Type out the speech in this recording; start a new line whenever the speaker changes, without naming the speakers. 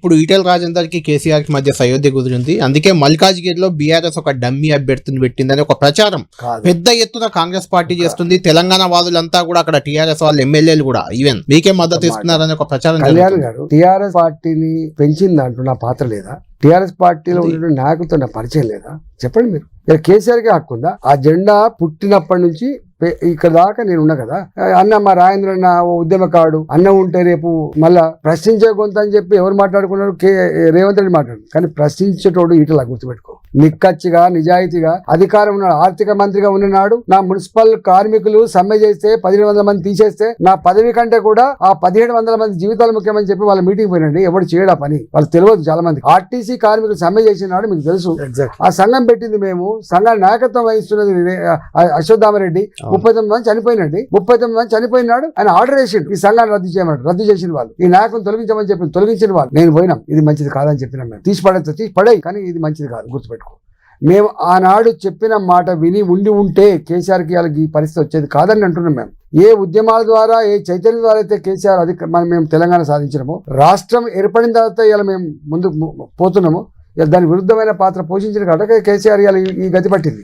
ఇప్పుడు ఈటెల రాజేందర్కి కేసీఆర్కి మధ్య సయోధ్య కుదిరింది. అందుకే మల్కాజ్గిరిలో బీఆర్ఎస్ ఒక డమ్మీ అభ్యర్థిని పెట్టిందని ఒక ప్రచారం. పెద్ద ఎత్తున కాంగ్రెస్ పార్టీ చేస్తుంది. తెలంగాణ వాదులంతా కూడా అక్కడ టీఆర్ఎస్ వాళ్ళు ఎమ్మెల్యేలు కూడా ఈవెన్ మీకే మద్దతు ఇస్తున్నారని ఒక ప్రచారం
కళ్యాణ్
జరుగుతుంది.
గారు టిఆర్ఎస్ పార్టీని పెంచిన దాంట్లో నా పాత్ర లేదా? టిఆర్ఎస్ పార్టీలో
ఉంది.
ఉన్న నాయకులతో నా పరిచయం లేదా? చెప్పండి మీరు. ఇక్కడ కేసీఆర్కి హక్కు ఉందా ఆ జెండా పుట్టినప్పటి నుంచి ఇక్కడ దాకా నేను ఉన్నా కదా? అన్న మా రాజేంద్ర అన్న ఓ ఉద్యమకారుడు అన్న ఉంటే రేపు మళ్ళా ప్రశ్నించే గొంత అని చెప్పి ఎవరు మాట్లాడుకున్నారు కే రేవంత్ రెడ్డి మాట్లాడు కానీ ప్రశ్నించేటోడు ఇటలా గుర్తుపెట్టుకో. నిక్కచ్చిగా నిజాయితీగా అధికారం ఉన్న ఆర్థిక మంత్రిగా ఉన్ననాడు నా మున్సిపల్ కార్మికులు సమ్మె చేస్తే పదిహేను వందల మంది తీసేస్తే నా పదవి కంటే కూడా ఆ పదిహేడు వందల మంది జీవితాలు ముఖ్యమని చెప్పి వాళ్ళ మీటింగ్ పోయినండి. ఎవరు చేయడా పని? వాళ్ళు తెలియదు చాలా మంది ఆర్టీసీ కార్మికులు సమ్మె చేసినాడు మీకు తెలుసు. ఆ సంఘం పెట్టింది మేము. సంఘాన్ని నాయకత్వం వహిస్తున్నది అశ్వత్థామరెడ్డి ముప్పై తొమ్మిది మంది చనిపోయినండి. ముప్పై తొమ్మిది మంది చనిపోయినాడు. ఆయన ఆర్డర్ వేసిండు. ఈ సంఘాన్ని రద్దు చేయమన్నాడు రద్దు చేసిన వాళ్ళు. ఈ నాయకుని తొలగించమని చెప్పి తొలగించిన వాళ్ళు. నేను పోయినాం. ఇది మంచిది కాదని చెప్పినాం మేము. తీసి పడేస్తా తీసి పడేయి కానీ ఇది మంచిది కాదు. గుర్తుపెట్టుకో. మేము ఆనాడు చెప్పిన మాట విని ఉండి ఉంటే కేసీఆర్కి వాళ్ళకి ఈ పరిస్థితి వచ్చేది కాదని అంటున్నాం మేము. ఏ ఉద్యమాల ద్వారా ఏ చైతన్యం ద్వారా అయితే కేసీఆర్ అధిక మనం మేము తెలంగాణ సాధించినామో రాష్ట్రం ఏర్పడిన తర్వాత ఇలా మేము ముందు పోతున్నాము ఇలా దాని విరుద్ధమైన పాత్ర పోషించిన కాబట్టి కేసీఆర్ ఇలా ఈ- ఈ గతి పట్టింది.